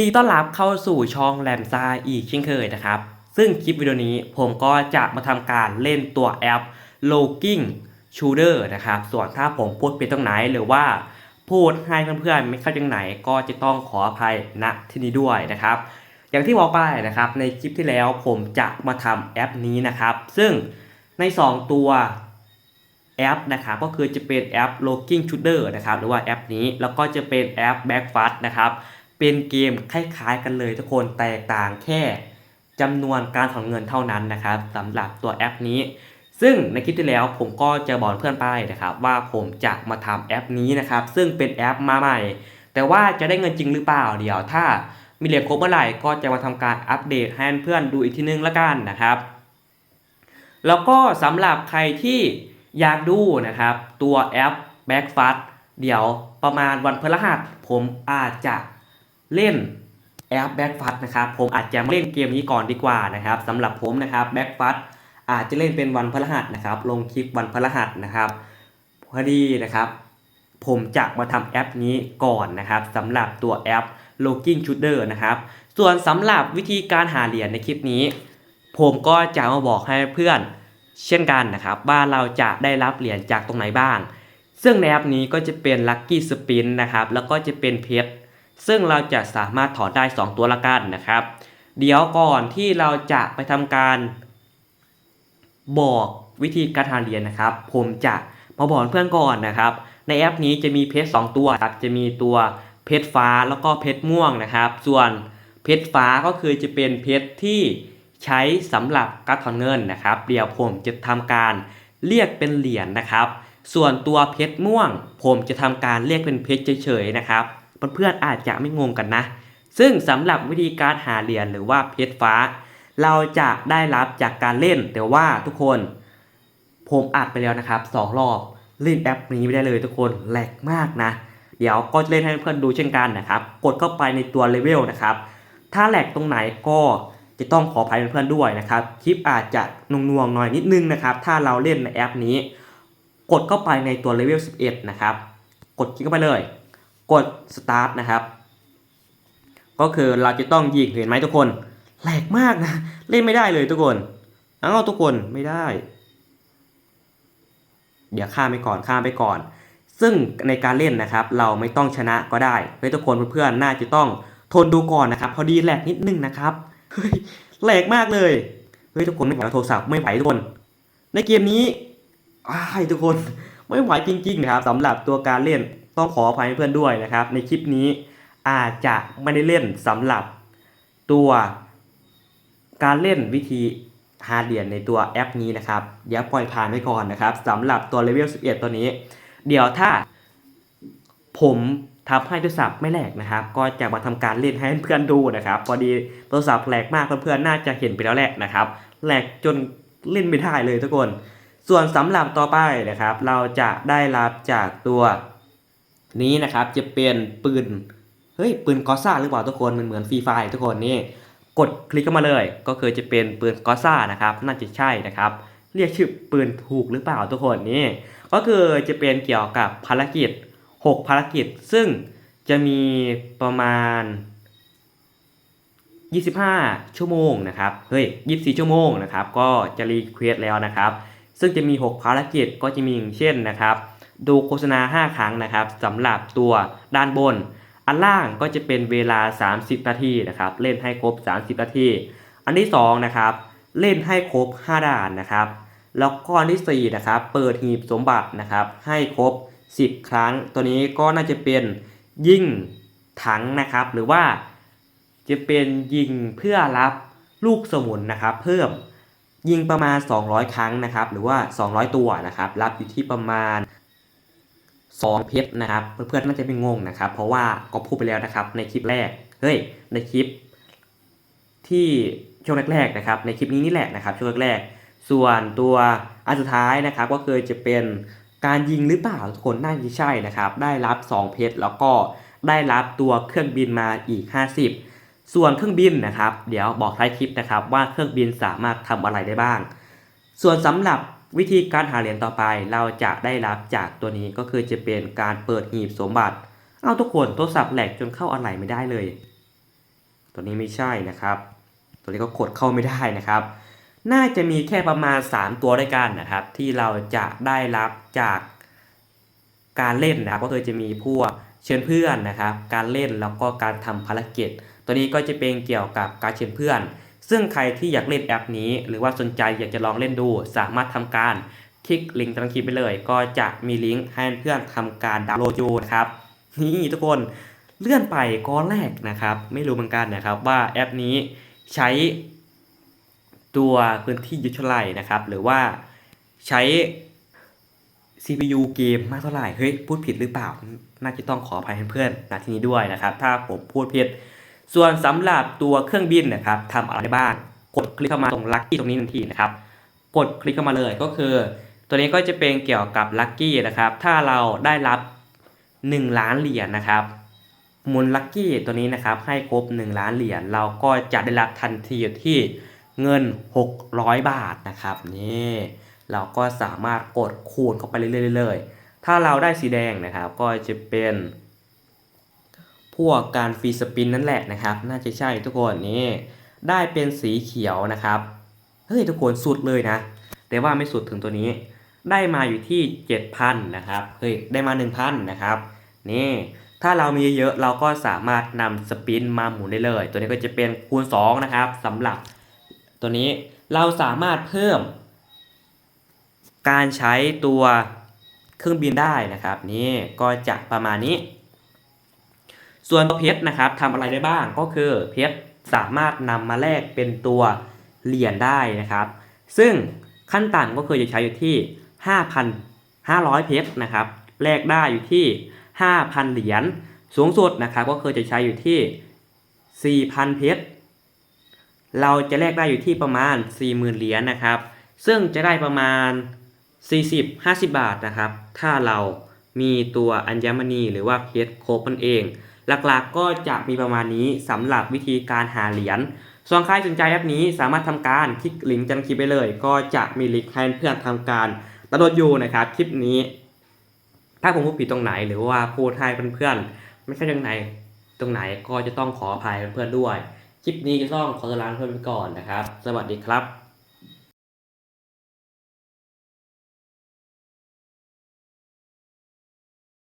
ดีต้อนรับเข้าสู่ช่องแรมซ่าอีกเช่นเคยนะครับ ซึ่งคลิปวิดีโอนี้ผมก็จะมาทำการเล่นตัวแอป l o g i n g Shooter นะครับ ส่วนถ้าผมพูดเป็นตรงไหนหรือว่าพูดให้เพื่อนๆไม่เข้าใจไหนก็จะต้องขออภัยณที่นี้ด้วยนะครับ อย่างที่บอกไปนะครับในคลิปที่แล้วผมจะมาทำแอปนี้นะครับ ซึ่งใน 2 ตัวแอปนะครับก็คือจะเป็นแอป Logging Shooter นะครับหรือว่าแอปนี้แล้วก็จะเป็นแอป Backfast นะครับ เป็นเกมคล้ายๆ กันเลยทุกคนแตกต่างแค่จำนวนการถอนเงินเท่านั้นนะครับสำหรับตัวแอปนี้ ซึ่งในคลิปที่แล้วผมก็จะบอกเพื่อนไปนะครับว่าผมจะมาทำแอปนี้นะครับ ซึ่งเป็นแอปมาใหม่ แต่ว่าจะได้เงินจริงหรือเปล่าเดี๋ยวถ้ามีเหรียญครบเมื่อไหร่ก็จะมาทำการอัปเดตให้เพื่อนดูอีกทีนึงละกันนะครับ แล้วก็สำหรับใครที่อยากดูนะครับตัวแอป Backfast เดี๋ยวประมาณวันพฤหัสผมอาจจะ เล่นแอป Backfast นะครับผมอาจจะเล่นเกมนี้ก่อนดีกว่านะครับสำหรับผมนะครับ Backfast อาจจะเล่นเป็นวันพฤหัสนะครับ ลงคลิปวันพฤหัสนะครับพอดีนะครับ ผมจะมาทำแอปนี้ก่อนนะครับสำหรับตัวแอป Logging Shooter นะครับ ส่วนสำหรับวิธีการหาเหรียญในคลิปนี้ ผมก็จะมาบอกให้เพื่อนเช่นกันนะครับว่าเราจะได้รับเหรียญจากตรงไหนบ้าง ซึ่งในแอปนี้ก็จะเป็น Lucky Spin นะครับแล้วก็จะเป็นเพชร ซึ่งเราจะสามารถถอนได้ 2 ตัวละกันนะครับ เดี๋ยวก่อนที่เราจะไปทำการ บอกวิธีการหาเหรียญนะครับ ผมจะมาบอกเพื่อนก่อนนะครับ ในแอปนี้จะมีเพชร2ตัวครับจะมีตัวเพชรฟ้าแล้วก็เพชรม่วงนะครับ ส่วนเพชรฟ้าก็คือจะเป็นเพชรที่ใช้สำหรับการถอนเงินนะครับ เดี๋ยวผมจะทำการเรียกเป็นเหรียญนะครับ ส่วนตัวเพชรม่วง ผมจะทำการเรียกเป็นเพชรเฉยๆนะครับ เพื่อนๆอาจจะไม่งงกันนะ ซึ่งสำหรับวิธีการหาเหรียญหรือว่าเพชรฟ้า เราจะได้รับจากการเล่นแต่ว่าทุกคน ผมอัดไปแล้วนะครับสองรอบเล่นแอปนี้ไม่ได้เลยทุกคนแหลกมากนะ เดี๋ยวก็จะเล่นให้เพื่อนดูเช่นกันนะครับ กดเข้าไปในตัวเลเวลนะครับ ถ้าแหลกตรงไหนก็จะต้องขออภัยเพื่อนๆด้วยนะครับ คลิปอาจจะนวงๆหน่อยนิดนึงนะครับ ถ้าเราเล่นในแอปนี้ กดเข้าไปในตัวเลเวล11 นะครับ กดคลิกเข้าไปเลย กด start นะครับ ก็คือเราจะต้องยิงเห็นไหมทุกคนแหลกมากนะ เล่นไม่ได้เลยทุกคนเอ้าทุกคนไม่ได้ เดี๋ยวข้ามไปก่อนข้ามไปก่อน ซึ่งในการเล่นนะครับ เราไม่ต้องชนะก็ได้เฮ้ยทุกคนเพื่อนๆน่าจะต้องทนดูก่อนนะครับ พอดีแหลกนิดนึงนะครับเฮ้ยแหลกมากเลยเฮ้ยทุกคนไม่ไหวโทรศัพท์ไม่ไหวทุกคน ในเกมนี้อ้ายทุกคนไม่ไหวจริงๆนะครับสำหรับตัวการเล่น ต้องขออภัยเพื่อนด้วยนะครับ ในคลิปนี้อาจจะไม่ได้เล่นสำหรับตัวการเล่นวิธีหาเหรียญในตัวแอปนี้นะครับเดี๋ยวปล่อยผ่านไปก่อนนะครับสำหรับตัวเลเวล 11 ตัวนี้ เดี๋ยวถ้าผมทำให้โทรศัพท์ไม่แหลกนะครับ ก็จะมาทำการเล่นให้เพื่อนดูนะครับ พอดีโทรศัพท์แหลกมากเพื่อนๆน่าจะเห็นไปแล้วแหละนะครับแหลกจนเล่นไม่ได้เลยทุกคน ส่วนสำหรับต่อไปนะครับ เราจะได้รับจากตัว นี้นะครับจะเป็นปืนเฮ้ยปืนกอซ่าหรือเปล่าทุกคนมันเหมือนฟรีไฟทุกคนนี่กดคลิกเข้ามาเลย ก็คือจะเป็นปืนกอซ่านะครับน่าจะใช่นะครับ เรียกชื่อปืนถูกหรือเปล่าทุกคนนี่ก็คือจะเป็นเกี่ยวกับภารกิจ 6 ภารกิจ ซึ่งจะมีประมาณ 25 ชั่วโมงนะครับเฮ้ย24 ชั่วโมงนะครับก็จะรีเควสแล้วนะครับ ซึ่งจะมี 6 ภารกิจก็จะมีอย่างเช่นนะครับ ดูโฆษณา 5 ครั้งนะครับสำหรับตัวด้านบน อันล่างก็จะเป็นเวลา 30 นาทีนะครับ เล่นให้ครบ 30 นาที อันที่2นะครับเล่นให้ครบ 5 ด่านนะครับแล้วก็อันที่4นะครับเปิดหีบสมบัตินะครับให้ครบ 10 ครั้ง ตัวนี้ก็น่าจะเป็นยิงถังนะครับ หรือว่าจะเป็นยิงเพื่อรับลูกสมุนนะครับ เพิ่มยิงประมาณ 200 ครั้งนะครับ หรือว่า 200 ตัวนะครับ รับอยู่ที่ประมาณ 2เพชรนะครับ เพื่อนๆน่าจะไม่งงนะครับ เพราะว่าก็พูดไปแล้วนะครับในคลิปแรกเฮ้ยในคลิป ที่ช่วงแรกๆนะครับ ในคลิปนี้นี่แหละนะครับช่วงแรกๆส่วนตัวอันสุดท้ายนะครับ ก็คือจะเป็นการยิงหรือเปล่าทุกคนน่าจะใช่นะครับ ได้รับ 2 เพชรแล้วก็ได้รับตัวเครื่องบินมาอีก 50 ส่วนเครื่องบินนะครับ เดี๋ยวบอกท้ายคลิปนะครับว่าเครื่องบินสามารถทำอะไรได้บ้าง ส่วนสำหรับ วิธีการหาเหรียญต่อไปเราจะได้รับจากตัวนี้ก็คือจะเป็นการเปิดหีบสมบัติ เอาทุกคนโทรศัพท์แหลกจนเข้าอะไรไม่ได้เลย ตัวนี้ไม่ใช่นะครับ ตัวนี้ก็กดเข้าไม่ได้นะครับ น่าจะมีแค่ประมาณ 3 ตัวด้วยกันนะครับ ที่เราจะได้รับจากการเล่นนะครับก็คือจะมีพวกเชิญเพื่อนนะครับ การเล่นแล้วก็การทำภารกิจ ตัวนี้ก็จะเป็นเกี่ยวกับการเชิญเพื่อน ซึ่งใครที่อยากเล่นแอปนี้ หรือว่าสนใจอยากจะลองเล่นดู สามารถทำการคลิกลิงก์ตรงคลิปไปเลย ก็จะมีลิงก์ให้เพื่อนทำการดาวน์โหลดอยู่นะครับนี่ทุกคนเลื่อนไปก้อนแรกนะครับ ไม่รู้เหมือนกันนะครับว่าแอปนี้ใช้ตัวพื้นที่ยุทธไลนะครับ หรือว่าใช้ CPU เกมมากเท่าไหร่ เฮ้ย พูดผิดหรือเปล่า น่าจะต้องขออภัยเพื่อนนะที่นี้ด้วยนะครับ ถ้าผมพูดผิด ส่วนสำหรับตัวเครื่องบินนะครับทำอะไรได้บ้างกดคลิกเข้ามาตรงลัคกี้ตรงนี้ทันทีนะครับ กดคลิกเข้ามาเลยก็คือ ตัวนี้ก็จะเป็นเกี่ยวกับลัคกี้นะครับ ถ้าเราได้รับ 1 ล้านเหรียญนะครับหมุนลัคกี้ตัวนี้นะครับให้ครบ 1 ล้านเหรียญเราก็จะได้รับทันทีที่เงิน 600 บาทนะครับนี่เราก็สามารถกดคูณเข้าไปเรื่อยๆถ้าเราได้สีแดงนะครับก็จะเป็น พวกการฟรีสปินนั่นแหละนะครับ น่าจะใช่ทุกคนนี่ได้เป็นสีเขียวนะครับ เฮ้ยทุกคนสุดเลยนะ แต่ว่าไม่สุดถึงตัวนี้ ได้มาอยู่ที่ 7,000นะครับเฮ้ยได้มา 1,000นะครับนี่ถ้าเรามีเยอะเราก็สามารถนำสปินมาหมุนได้เลย ตัวนี้ก็จะเป็นคูณ 2 นะครับสำหรับตัวนี้เราสามารถเพิ่ม การใช้ตัวเครื่องบินได้นะครับ นี่ก็จะประมาณนี้ ส่วนตัวเพชรนะครับทำอะไรได้บ้างก็คือเพชรสามารถนำมาแลกเป็นตัวเหรียญได้นะครับ ซึ่งขั้นต่ำก็คือจะใช้อยู่ที่ 5,500 เพชรนะครับแลกได้อยู่ที่ 5,000 เหรียญสูงสุดนะครับก็คือจะใช้อยู่ที่ 4,000 เพชรเราจะแลกได้อยู่ที่ประมาณ 40,000 เหรียญนะครับ ซึ่งจะได้ประมาณ 40-50 บาทนะครับ ถ้าเรามีตัวอัญมณีหรือว่าเพชรครบนั่นเอง หลักๆก็จะมีประมาณนี้สำหรับวิธีการหาเหรียญส่วนใครสนใจแอปนี้สามารถทำการคลิกลิงก์จันคลิปไปเลย ก็จะมีลิงก์ให้เพื่อนทำการดาวน์โหลดอยู่นะครับคลิปนี้ ถ้าผมพูดผิดตรงไหนหรือว่าพูดให้เพื่อนๆไม่ใช่ตรงไหนตรงไหนก็จะต้องขออภัยเพื่อนๆด้วย คลิปนี้จะต้องขอตัวลาเพื่อนไปก่อนนะครับ สวัสดีครับ